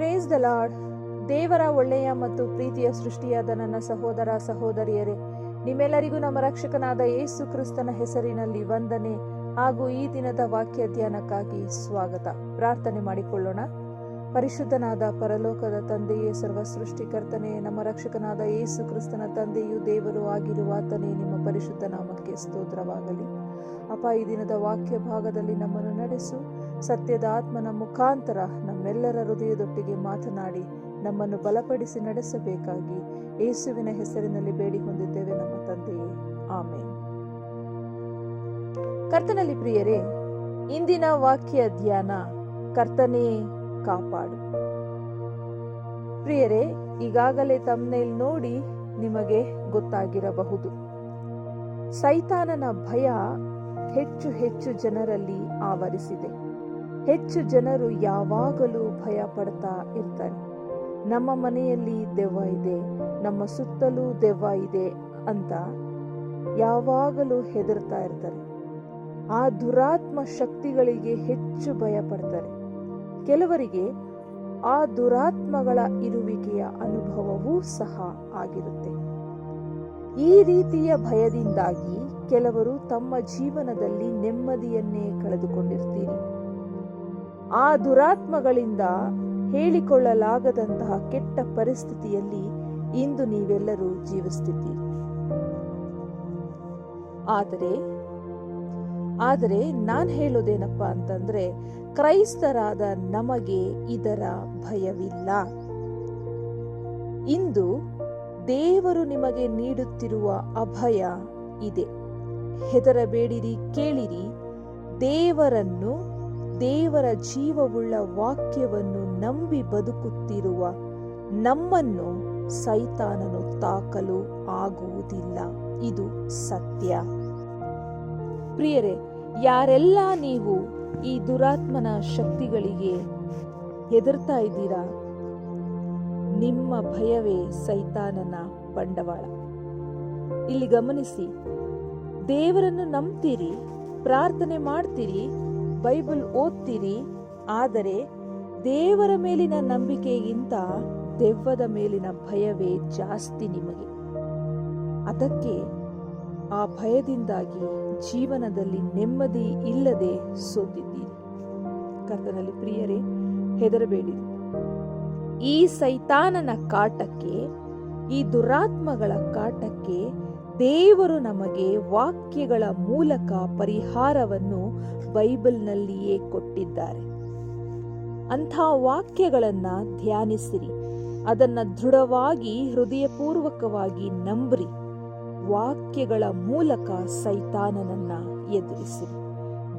The lord ದೇವರ ಒಳ್ಳೆಯ ಮತ್ತು ಪ್ರೀತಿಯ ಸೃಷ್ಟಿಯಾದ ನನ್ನ ಸಹೋದರ ಸಹೋದರಿಯರೇ, ನಿಮ್ಮೆಲ್ಲರಿಗೂ ನಮ್ಮ ರಕ್ಷಕನಾದ ಯೇಸು ಕ್ರಿಸ್ತನ ಹೆಸರಿನಲ್ಲಿ ವಂದನೆ ಹಾಗೂ ಈ ದಿನದ ವಾಕ್ಯ ಧ್ಯಾನಕ್ಕಾಗಿ ಸ್ವಾಗತ. ಪ್ರಾರ್ಥನೆ ಮಾಡಿಕೊಳ್ಳೋಣ. ಪರಿಶುದ್ಧನಾದ ಪರಲೋಕದ ತಂದೆಯೇ ಸರ್ವ ಸೃಷ್ಟಿಕರ್ತನೆ ನಮ್ಮ ರಕ್ಷಕನಾದ ಯೇಸು ಕ್ರಿಸ್ತನ ತಂದೆಯು ದೇವರು ಆಗಿರುವ ಆತನೇ ನಿಮ್ಮ ಪರಿಶುದ್ಧ ನಾಮಕ್ಕೆ ಸ್ತೋತ್ರವಾಗಲಿ. ಅಪ ಈ ದಿನದ ವಾಕ್ಯ ಭಾಗದಲ್ಲಿ ನಮ್ಮನ್ನು ನಡೆಸು. ಸತ್ಯದ ಆತ್ಮನ ಮುಖಾಂತರ ನಮ್ಮೆಲ್ಲರ ಹೃದಯದೊಟ್ಟಿಗೆ ಮಾತನಾಡಿ ನಮ್ಮನ್ನು ಬಲಪಡಿಸಿ ನಡೆಸಬೇಕಾಗಿ ಯೇಸುವಿನ ಹೆಸರಿನಲ್ಲಿ ಬೇಡಿ ಹೊಂದಿದ್ದೇವೆ ನಮ್ಮ ತಂದೆಯೇ. ಆಮೆ ಕರ್ತನಲ್ಲಿ ಪ್ರಿಯರೇ, ಇಂದಿನ ವಾಕ್ಯ ಧ್ಯಾನ ಕರ್ತನೇ ಕಾಪಾಡು. ಪ್ರಿಯರೇ, ಈಗಾಗಲೇ ತಮ್ಮನೇಲ್ ನೋಡಿ ನಿಮಗೆ ಗೊತ್ತಾಗಿರಬಹುದು. ಸೈತಾನನ ಭಯ ಹೆಚ್ಚು ಹೆಚ್ಚು ಜನರಲ್ಲಿ ಆವರಿಸಿದೆ. ಹೆಚ್ಚು ಜನರು ಯಾವಾಗಲೂ ಭಯ ಪಡ್ತಾ ಇರ್ತಾರೆ. ನಮ್ಮ ಮನೆಯಲ್ಲಿ ದೆವ್ವ ಇದೆ, ನಮ್ಮ ಸುತ್ತಲೂ ದೆವ್ವ ಇದೆ ಅಂತ ಯಾವಾಗಲೂ ಹೆದರ್ತಾ ಇರ್ತಾರೆ. ಆ ದುರಾತ್ಮ ಶಕ್ತಿಗಳಿಗೆ ಹೆಚ್ಚು ಭಯ ಪಡ್ತಾರೆ ಕೆಲವರಿಗೆ ಆ ದುರಾತ್ಮಗಳ ಇರುವಿಕೆಯ ಅನುಭವವೂ ಸಹ ಆಗಿರುತ್ತೆ. ಈ ರೀತಿಯ ಭಯದಿಂದಾಗಿ ಕೆಲವರು ತಮ್ಮ ಜೀವನದಲ್ಲಿ ನೆಮ್ಮದಿಯನ್ನೇ ಕಳೆದುಕೊಂಡಿರ್ತೀರಿ. ಆ ದುರಾತ್ಮಗಳಿಂದ ಹೇಳಿಕೊಳ್ಳಲಾಗದಂತಹ ಕೆಟ್ಟ ಪರಿಸ್ಥಿತಿಯಲ್ಲಿ ಇಂದು ನೀವೆಲ್ಲರೂ ಜೀವಿಸ್ತಿದ್ದೀರಿ ಆದರೆ ಆದರೆ ನಾನು ಹೇಳೋದೇನಪ್ಪ ಅಂತಂದ್ರೆ, ಕ್ರೈಸ್ತರಾದ ನಮಗೆ ಇದರ ಭಯವಿಲ್ಲ. ಇಂದು ದೇವರು ನಿಮಗೆ ನೀಡುತ್ತಿರುವ ಅಭಯ ಇದೆ. ಹೆದರಬೇಡಿರಿ, ಕೇಳಿರಿ. ದೇವರನ್ನು ದೇವರ ಜೀವವುಳ್ಳ ವಾಕ್ಯವನ್ನು ನಂಬಿ ಬದುಕುತ್ತಿರುವ ನಮ್ಮನ್ನು ಸೈತಾನನು ತಾಕಲು ಆಗುವುದಿಲ್ಲ. ಇದು ಸತ್ಯ. ಪ್ರಿಯರೇ, ಯಾರೆಲ್ಲ ನೀವು ಈ ದುರಾತ್ಮನ ಶಕ್ತಿಗಳಿಗೆ ಹೆದರ್ತಾ ಇದ್ದೀರಾ? ನಿಮ್ಮ ಭಯವೇ ಸೈತಾನನ ಬಂಡವಾಳ. ಇಲ್ಲಿ ಗಮನಿಸಿ, ದೇವರನ್ನು ನಂಬ್ತೀರಿ, ಪ್ರಾರ್ಥನೆ ಮಾಡ್ತೀರಿ ಬೈಬಲ್ ಓದ್ತೀರಿ, ಆದರೆ ದೇವರ ಮೇಲಿನ ನಂಬಿಕೆಗಿಂತ ದೆವ್ವದ ಮೇಲಿನ ಭಯವೇ ಜಾಸ್ತಿ ನಿಮಗೆ. ಅದಕ್ಕೆ ಆ ಭಯದಿಂದಾಗಿ ಜೀವನದಲ್ಲಿ ನೆಮ್ಮದಿ ಇಲ್ಲದೆ ಸೋತಿದ್ದೀರಿ. ಕರ್ತನಲ್ಲಿ ಪ್ರಿಯರೇ, ಹೆದರಬೇಡಿ. ಈ ಸೈತಾನನ ಕಾಟಕ್ಕೆ, ಈ ದುರಾತ್ಮಗಳ ಕಾಟಕ್ಕೆ ದೇವರು ನಮಗೆ ವಾಕ್ಯಗಳ ಮೂಲಕ ಪರಿಹಾರವನ್ನು ಬೈಬಲ್ನಲ್ಲಿಯೇ ಕೊಟ್ಟಿದ್ದಾರೆ. ಅಂಥ ವಾಕ್ಯಗಳನ್ನು ಧ್ಯಾನಿಸಿರಿ. ಅದನ್ನು ದೃಢವಾಗಿ ಹೃದಯಪೂರ್ವಕವಾಗಿ ನಂಬ್ರಿ. ವಾಕ್ಯಗಳ ಮೂಲಕ ಸೈತಾನನನ್ನ ಎದುರಿಸಿರಿ.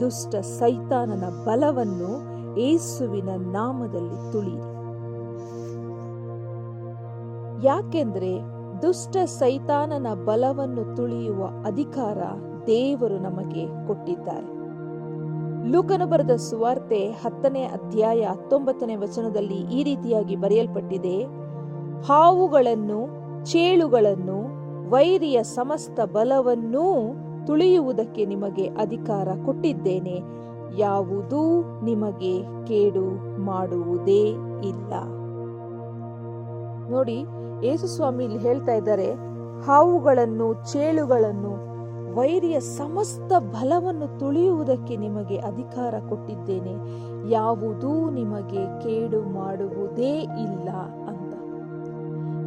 ದುಷ್ಟ ಸೈತಾನನ ಬಲವನ್ನು ಏಸುವಿನ ನಾಮದಲ್ಲಿ ತುಳಿಯಿರಿ. ಯಾಕೆಂದ್ರೆ ದುಷ್ಟ ಸೈತಾನನ ಬಲವನ್ನು ತುಳಿಯುವ ಅಧಿಕಾರ ದೇವರು ನಮಗೆ ಕೊಟ್ಟಿದ್ದಾರೆ. ಲೂಕನು ಬರೆದ ಸುವಾರ್ತೆ ಹತ್ತನೇ ಅಧ್ಯಾಯ ಹತ್ತೊಂಬತ್ತನೇ ವಚನದಲ್ಲಿ ಈ ರೀತಿಯಾಗಿ ಬರೆಯಲ್ಪಟ್ಟಿದೆ. ಹಾವುಗಳನ್ನು, ಚೇಳುಗಳನ್ನು, ವೈರಿಯ ಸಮಸ್ತ ಬಲವನ್ನೂ ತುಳಿಯುವುದಕ್ಕೆ ನಿಮಗೆ ಅಧಿಕಾರ ಕೊಟ್ಟಿದ್ದೇನೆ. ಯಾವುದೂ ನಿಮಗೆ ಕೇಡು ಮಾಡುವುದೇ ಇಲ್ಲ. ನೋಡಿ ಯೇಸುಸ್ವಾಮಿ ಇಲ್ಲಿ ಹೇಳ್ತಾ ಇದ್ದಾರೆ, ಹಾವುಗಳನ್ನು, ಚೇಳುಗಳನ್ನು ವೈರಿಯ ಸಮಸ್ತ ಬಲವನ್ನು ತುಳಿಯುವುದಕ್ಕೆ ನಿಮಗೆ ಅಧಿಕಾರ ಕೊಟ್ಟಿದ್ದೇನೆ. ಯಾವುದೂ ನಿಮಗೆ ಕೇಡು ಮಾಡುವುದೇ ಇಲ್ಲ ಅಂತ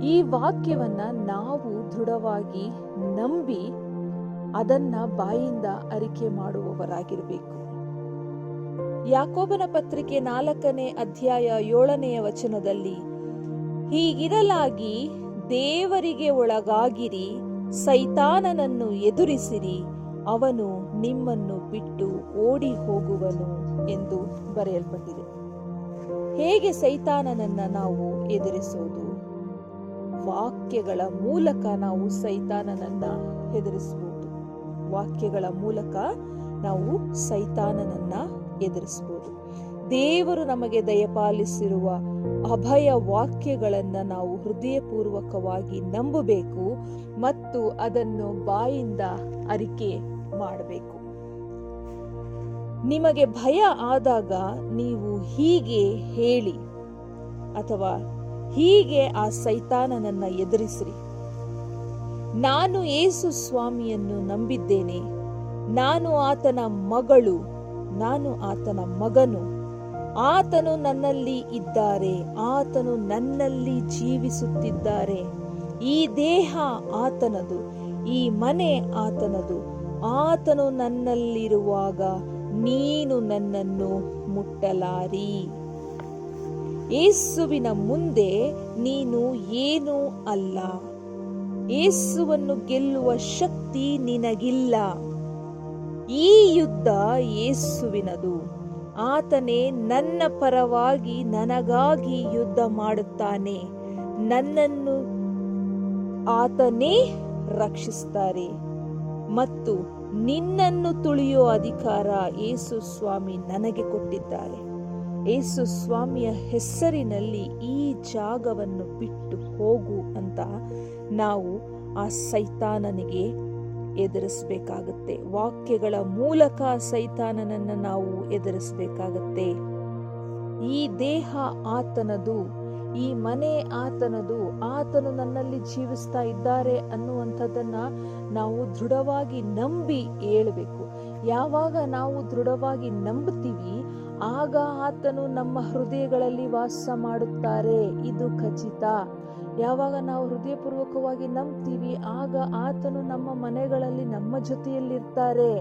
ಈ ವಾಕ್ಯವನ್ನ ನಾವು ದೃಢವಾಗಿ ನಂಬಿ ಅದನ್ನ ಬಾಯಿಂದ ಅರಿಕೆ ಮಾಡುವವರಾಗಿರಬೇಕು. ಯಾಕೋಬನ ಪತ್ರಿಕೆ ನಾಲ್ಕನೇ ಅಧ್ಯಾಯ ಏಳನೆಯ ವಚನದಲ್ಲಿ, ಹೀಗಿರಲಾಗಿ ದೇವರಿಗೆ ಒಳಗಾಗಿರಿ ಸೈತಾನನನ್ನು ಎದುರಿಸಿರಿ, ಅವನು ನಿಮ್ಮನ್ನು ಬಿಟ್ಟು ಓಡಿ ಹೋಗುವನು ಎಂದು ಬರೆಯಲ್ಪಟ್ಟಿದೆ. ಹೇಗೆ ಸೈತಾನನನ್ನ ನಾವು ಎದುರಿಸೋದು? ವಾಕ್ಯಗಳ ಮೂಲಕ ನಾವು ಸೈತಾನನನ್ನ ಎದುರಿಸಬಹುದು. ವಾಕ್ಯಗಳ ಮೂಲಕ ನಾವು ಸೈತಾನನನ್ನ ಎದುರಿಸಬಹುದು. ದೇವರು ನಮಗೆ ದಯಪಾಲಿಸಿರುವ ಅಭಯ ವಾಕ್ಯಗಳನ್ನು ನಾವು ಹೃದಯಪೂರ್ವಕವಾಗಿ ನಂಬಬೇಕು ಮತ್ತು ಅದನ್ನು ಬಾಯಿಂದ ಅರಿಕೆ ಮಾಡಬೇಕು. ನಿಮಗೆ ಭಯ ಆದಾಗ ನೀವು ಹೀಗೆ ಹೇಳಿ ಅಥವಾ ಹೀಗೆ ಆ ಸೈತಾನನನ್ನ ಎದುರಿಸ್ರಿ. ನಾನು ಏಸು ಸ್ವಾಮಿಯನ್ನು ನಂಬಿದ್ದೇನೆ. ನಾನು ಆತನ ಮಗಳು. ನಾನು ಆತನ ಮಗನು. ಆತನು ನನ್ನಲ್ಲಿ ಇದ್ದಾರೆ, ಆತನು ನನ್ನಲ್ಲಿ ಜೀವಿಸುತ್ತಿದ್ದಾರೆ. ಈ ದೇಹ ಆತನದು, ಈ ಮನೆ ಆತನದು. ಆತನು ನನ್ನಲ್ಲಿರುವಾಗ ನೀನು ನನ್ನನ್ನು ಮುಟ್ಟಲಾರಿ. ಏಸುವಿನ ಮುಂದೆ ನೀನು ಏನೂ ಅಲ್ಲ. ಏಸುವನ್ನು ಗೆಲ್ಲುವ ಶಕ್ತಿ ನಿನಗಿಲ್ಲ. ಈ ಯುದ್ಧ ಯೇಸುವಿನದು ಆತನೇ ನನ್ನ ಪರವಾಗಿ ನನಗಾಗಿ ಯುದ್ಧ ಮಾಡುತ್ತಾನೆ. ನನ್ನನ್ನು ಆತನೇ ರಕ್ಷಿಸ್ತಾರೆ ಮತ್ತು ನಿನ್ನನ್ನು ತುಳಿಯೋ ಅಧಿಕಾರ ಏಸು ಸ್ವಾಮಿ ನನಗೆ ಕೊಟ್ಟಿದ್ದಾರೆ. ಏಸು ಸ್ವಾಮಿಯ ಹೆಸರಿನಲ್ಲಿ ಈ ಜಾಗವನ್ನು ಬಿಟ್ಟು ಹೋಗು ಅಂತ ನಾವು ಆ ಸೈತಾನನಿಗೆ ಎದುರಿಸಬೇಕಾಗತ್ತೆ. ವಾಕ್ಯಗಳ ಮೂಲಕ ಸೈತಾನನನ್ನು ನಾವು ಎದುರಿಸಬೇಕಾಗತ್ತೆ. ಈ ದೇಹ ಆತನದು, ಈ ಮನೆ ಆತನದು, ಆತನು ನನ್ನಲ್ಲಿ ಜೀವಿಸ್ತಾ ಇದ್ದಾರೆ ಅನ್ನುವಂಥದ್ದನ್ನ ನಾವು ದೃಢವಾಗಿ ನಂಬಿ ಹೇಳ್ಬೇಕು. ಯಾವಾಗ ನಾವು ದೃಢವಾಗಿ ನಂಬುತ್ತೀವಿ ಆಗ ಆತನು ನಮ್ಮ ಹೃದಯಗಳಲ್ಲಿ ವಾಸ ಮಾಡುತ್ತಾರೆ. ಇದು ಖಚಿತ. ಯಾವಾಗ ನಾವು ಹೃದಯಪೂರ್ವಕವಾಗಿ ನಂಬ್ತೀವಿ, ಆಗ ಆತನು ನಮ್ಮ ಮನೆಗಳಲ್ಲಿ ನಮ್ಮ ಜೊತೆಯಲ್ಲಿರ್ತಾರೆ.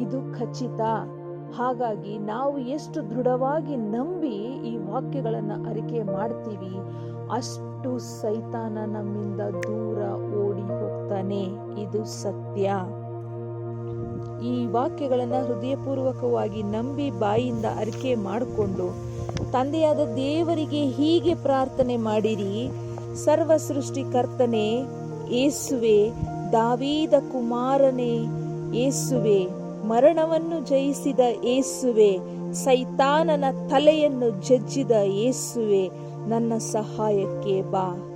ಇದು ಖಚಿತ. ಹಾಗಾಗಿ ನಾವು ಎಷ್ಟು ದೃಢವಾಗಿ ನಂಬಿ ಈ ವಾಕ್ಯಗಳನ್ನು ಅರಿಕೆ ಮಾಡ್ತೀವಿ, ಅಷ್ಟು ಸೈತಾನ ನಮ್ಮಿಂದ ದೂರ ಓಡಿ ಹೋಗ್ತಾನೆ. ಇದು ಸತ್ಯ. ಈ ವಾಕ್ಯಗಳನ್ನು ಹೃದಯಪೂರ್ವಕವಾಗಿ ನಂಬಿ ಬಾಯಿಂದ ಅರಿಕೆ ಮಾಡಿಕೊಂಡು, ತಂದೆಯಾದ ದೇವರಿಗೆ ಹೀಗೆ ಪ್ರಾರ್ಥನೆ ಮಾಡಿರಿ ಸರ್ವ ಸೃಷ್ಟಿಕರ್ತನೇ ಏಸುವೆ, ದಾವೀದ ಕುಮಾರನೇ, ಏಸುವೆ, ಮರಣವನ್ನು ಜಯಿಸಿದ ಏಸುವೆ, ಸೈತಾನನ ತಲೆಯನ್ನು ಜಜ್ಜಿದ ಏಸುವೆ, ನನ್ನ ಸಹಾಯಕ್ಕೆ ಬಾ.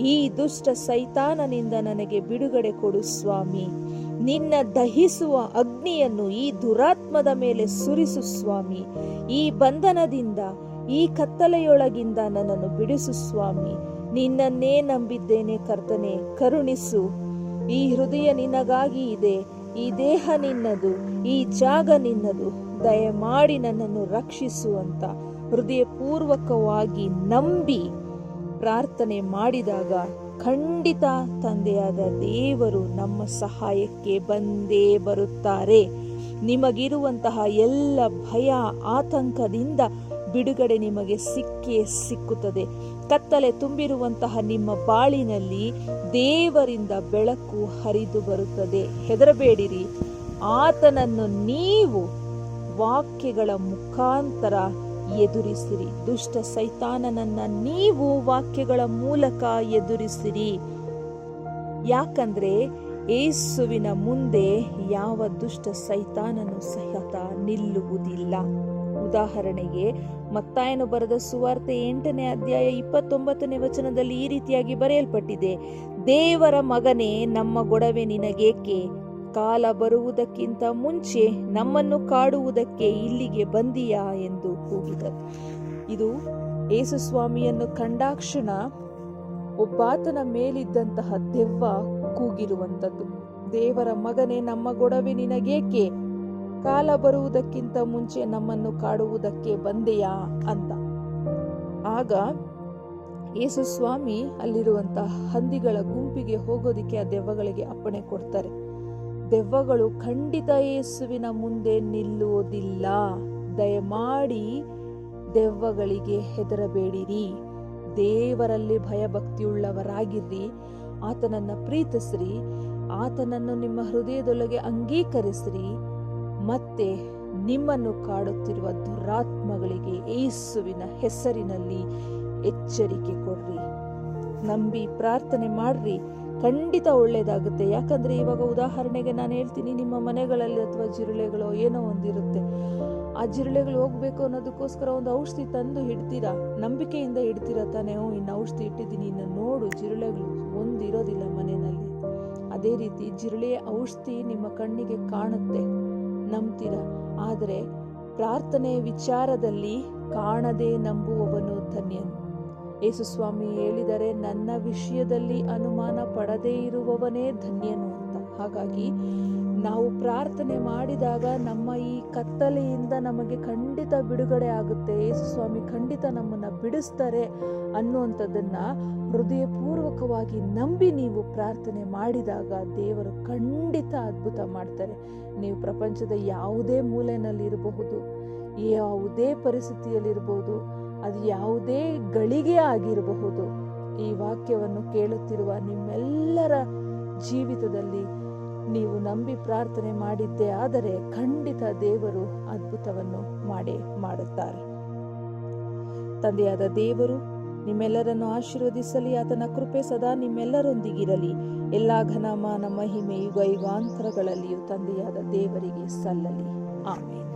ಈ ದುಷ್ಟ ಸೈತಾನನಿಂದ ನನಗೆ ಬಿಡುಗಡೆ ಕೊಡು ಸ್ವಾಮಿ. ನಿನ್ನ ದಹಿಸುವ ಅಗ್ನಿಯನ್ನು ಈ ದುರಾತ್ಮದ ಮೇಲೆ ಸುರಿಸು ಸ್ವಾಮಿ. ಈ ಬಂಧನದಿಂದ, ಈ ಕತ್ತಲೆಯೊಳಗಿಂದ ನನ್ನನ್ನು ಬಿಡಿಸು ಸ್ವಾಮಿ. ನಿನ್ನನ್ನೇ ನಂಬಿದ್ದೇನೆ ಕರ್ತನೆ. ಕರುಣಿಸು. ಈ ಹೃದಯ ನಿನಗಾಗಿ ಇದೆ. ಈ ದೇಹ ನಿನ್ನದು. ಈ ಜಾಗ ನಿನ್ನದು. ದಯಮಾಡಿ ನನ್ನನ್ನು ರಕ್ಷಿಸು ಅಂತ ಹೃದಯಪೂರ್ವಕವಾಗಿ ನಂಬಿ ಪ್ರಾರ್ಥನೆ ಮಾಡಿದಾಗ ಖಂಡಿತ ತಂದೆಯಾದ ದೇವರು ನಮ್ಮ ಸಹಾಯಕ್ಕೆ ಬಂದೇ ಬರುತ್ತಾರೆ. ನಿಮಗಿರುವಂತಹ ಎಲ್ಲ ಭಯ, ಆತಂಕದಿಂದ ಬಿಡುಗಡೆ ನಿಮಗೆ ಸಿಕ್ಕೇ ಸಿಕ್ಕುತ್ತದೆ. ಕತ್ತಲೆ ತುಂಬಿರುವಂತಹ ನಿಮ್ಮ ಬಾಳಿನಲ್ಲಿ ದೇವರಿಂದ ಬೆಳಕು ಹರಿದು ಬರುತ್ತದೆ. ಹೆದರಬೇಡಿರಿ. ಆತನನ್ನು ನೀವು ವಾಕ್ಯಗಳ ಮುಖಾಂತರ ಎದುರಿಸಿರಿ. ದುಷ್ಟ ಸೈತಾನನನ್ನ ನೀವು ವಾಕ್ಯಗಳ ಮೂಲಕ ಎದುರಿಸಿರಿ. ಯಾಕಂದ್ರೆ ಏಸುವಿನ ಮುಂದೆ ಯಾವ ದುಷ್ಟ ಸೈತಾನನು ಸಹಿತ ನಿಲ್ಲುವುದಿಲ್ಲ. ಉದಾಹರಣೆಗೆ ಮತ್ತಾಯನು ಬರೆದ ಸುವಾರ್ತೆ ಎಂಟನೇ ಅಧ್ಯಾಯ ಇಪ್ಪತ್ತೊಂಬತ್ತನೇ ವಚನದಲ್ಲಿ ಈ ರೀತಿಯಾಗಿ ಬರೆಯಲ್ಪಟ್ಟಿದೆ, ದೇವರ ಮಗನೇ, ನಮ್ಮ ಗೊಡವೆ ನಿನಗೇಕೆ? ಕಾಲ ಬರುವುದಕ್ಕಿಂತ ಮುಂಚೆ ನಮ್ಮನ್ನು ಕಾಡುವುದಕ್ಕೆ ಇಲ್ಲಿಗೆ ಬಂದಿಯಾ? ಎಂದು ಕೂಗಿದರು. ಇದು ಯೇಸುಸ್ವಾಮಿಯನ್ನು ಕಂಡಾಕ್ಷಣ ಒಬ್ಬಾತನ ಮೇಲಿದ್ದಂತಹ ದೆವ್ವ ಕೂಗಿರುವಂಥದ್ದು. ದೇವರ ಮಗನೇ, ನಮ್ಮ ಗೊಡವೆ ನಿನಗೇಕೆ? ಕಾಲ ಬರುವುದಕ್ಕಿಂತ ಮುಂಚೆ ನಮ್ಮನ್ನು ಕಾಡುವುದಕ್ಕೆ ಬಂದೆಯಾ ಅಂತ. ಆಗ ಯೇಸು ಸ್ವಾಮಿ ಅಲ್ಲಿರುವಂತಹ ಹಂದಿಗಳ ಗುಂಪಿಗೆ ಹೋಗೋದಿಕ್ಕೆ ಆ ದೆವ್ವಗಳಿಗೆ ಅಪ್ಪಣೆ ಕೊಡ್ತಾರೆ. ದೆವ್ವಗಳು ಖಂಡಿತ ಯೇಸುವಿನ ಮುಂದೆ ನಿಲ್ಲುವುದಿಲ್ಲ. ದಯಮಾಡಿ ದೆವ್ವಗಳಿಗೆ ಹೆದರಬೇಡಿರಿ. ದೇವರಲ್ಲಿ ಭಯಭಕ್ತಿಯುಳ್ಳವರಾಗಿರ್ರಿ ಆತನನ್ನ ಪ್ರೀತಿಸ್ರಿ. ಆತನನ್ನು ನಿಮ್ಮ ಹೃದಯದೊಳಗೆ ಅಂಗೀಕರಿಸ್ರಿ. ಮತ್ತೆ ನಿಮ್ಮನ್ನು ಕಾಡುತ್ತಿರುವ ದುರಾತ್ಮಗಳಿಗೆ ಏಸುವಿನ ಹೆಸರಿನಲ್ಲಿ ಎಚ್ಚರಿಕೆ ಕೊಡ್ರಿ. ನಂಬಿ ಪ್ರಾರ್ಥನೆ ಮಾಡ್ರಿ. ಖಂಡಿತ ಒಳ್ಳೇದಾಗುತ್ತೆ. ಯಾಕಂದ್ರೆ ಇವಾಗ ಉದಾಹರಣೆಗೆ ನಾನು ಹೇಳ್ತೀನಿ, ನಿಮ್ಮ ಮನೆಗಳಲ್ಲಿ ಅಥವಾ ಜಿರಳೆಗಳು ಏನೋ ಒಂದಿರುತ್ತೆ. ಆ ಜಿರಳೆಗಳು ಹೋಗ್ಬೇಕು ಅನ್ನೋದಕ್ಕೋಸ್ಕರ ಒಂದು ಔಷಧಿ ತಂದು ಇಡ್ತೀರಾ? ನಂಬಿಕೆಯಿಂದ ಹಿಡ್ತೀರಾ ತಾನೇ? ಹ್ಞೂ, ಇನ್ನು ಔಷಧಿ ಇಟ್ಟಿದ್ದೀನಿ. ಇನ್ನು ನೋಡು, ಜಿರಳೆಗಳು ಒಂದಿರೋದಿಲ್ಲ ಮನೆಯಲ್ಲಿ. ಅದೇ ರೀತಿ ಜಿರಳೆಯ ಔಷಧಿ ನಿಮ್ಮ ಕಣ್ಣಿಗೆ ಕಾಣುತ್ತೆ. ನಂಬ್ತೀರಾ. ಆದರೆ ಪ್ರಾರ್ಥನೆ ವಿಚಾರದಲ್ಲಿ ಕಾಣದೆ ನಂಬುವವನು ಧನ್ಯನು. ಯೇಸುಸ್ವಾಮಿ ಹೇಳಿದರೆ, ನನ್ನ ವಿಷಯದಲ್ಲಿ ಅನುಮಾನ ಪಡದೇ ಇರುವವನೇ ಧನ್ಯನು ಅಂತ. ಹಾಗಾಗಿ ನಾವು ಪ್ರಾರ್ಥನೆ ಮಾಡಿದಾಗ ನಮ್ಮ ಈ ಕತ್ತಲೆಯಿಂದ ನಮಗೆ ಖಂಡಿತ ಬಿಡುಗಡೆ ಆಗುತ್ತೆ. ಯೇಸು ಸ್ವಾಮಿ ಖಂಡಿತ ನಮ್ಮನ್ನು ಬಿಡಿಸ್ತಾರೆ ಅನ್ನುವಂಥದ್ದನ್ನು ಹೃದಯಪೂರ್ವಕವಾಗಿ ನಂಬಿ ನೀವು ಪ್ರಾರ್ಥನೆ ಮಾಡಿದಾಗ ದೇವರು ಖಂಡಿತ ಅದ್ಭುತ ಮಾಡ್ತಾರೆ. ನೀವು ಪ್ರಪಂಚದ ಯಾವುದೇ ಮೂಲೆಯಲ್ಲಿರಬಹುದು ಯಾವುದೇ ಪರಿಸ್ಥಿತಿಯಲ್ಲಿರ್ಬೋದು ಅದು ಯಾವುದೇ ಗಳಿಗೆ ಆಗಿರಬಹುದು. ಈ ವಾಕ್ಯವನ್ನು ಕೇಳುತ್ತಿರುವ ನಿಮ್ಮೆಲ್ಲರ ಜೀವಿತದಲ್ಲಿ ನೀವು ನಂಬಿ ಪ್ರಾರ್ಥನೆ ಮಾಡಿದ್ದೇ, ಆದರೆ ಖಂಡಿತ ದೇವರು ಅದ್ಭುತವನ್ನು ಮಾಡಿ ಮಾಡುತ್ತಾರೆ. ತಂದೆಯಾದ ದೇವರು, ನಿಮ್ಮೆಲ್ಲರನ್ನು ಆಶೀರ್ವದಿಸಲಿ, ಆತನ ಕೃಪೆ ಸದಾ ನಿಮ್ಮೆಲ್ಲರೊಂದಿಗಿರಲಿ. ಎಲ್ಲ ಘನಮಾನ ಮಹಿಮೆ ಯುಗ ಯುಗಾಂತರಗಳಲ್ಲಿಯೂ ತಂದೆಯಾದ ದೇವರಿಗೆ ಸಲ್ಲಲಿ. ಆಮೇಲೆ